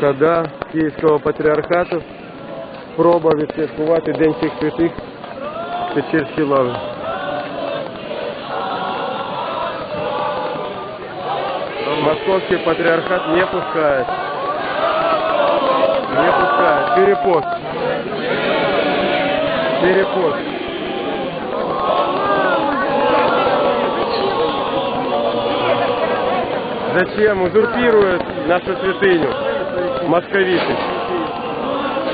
Кода Київського патріархату. Спроба відсвяткувати День всіх святих в Печерській лаві. Московский патриархат не пускает. Не пускает. Перепост. Перепост. Зачем узурпируют нашу святыню московиты?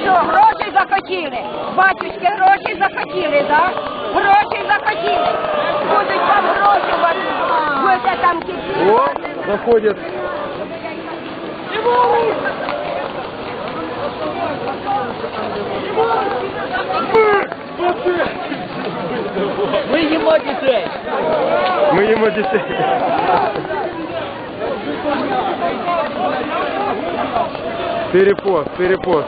Що, гроші захотіли? Батюшки гроші захотіли, да? Гроші захотіли. Будуть вам гроші, у вас будете там О, кипіти. заходят. Ми їмо дітей. Мы ему детей. Перепост, перепост.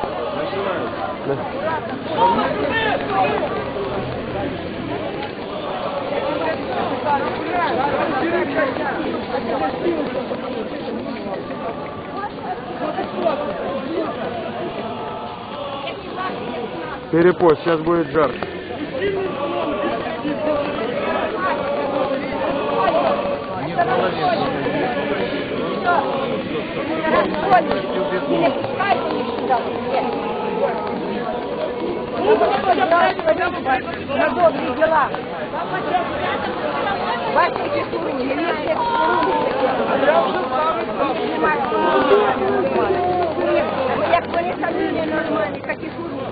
Перепост, сейчас будет жарко. Не пускайте їх сюди. На добрі діла. Бачите, які шуруни, які Як вони самі ненормальні, такі шуруни.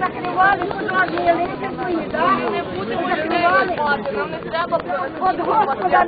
Закривали, подразили, свої, так? Не будемо закривали. Нам не треба От Господа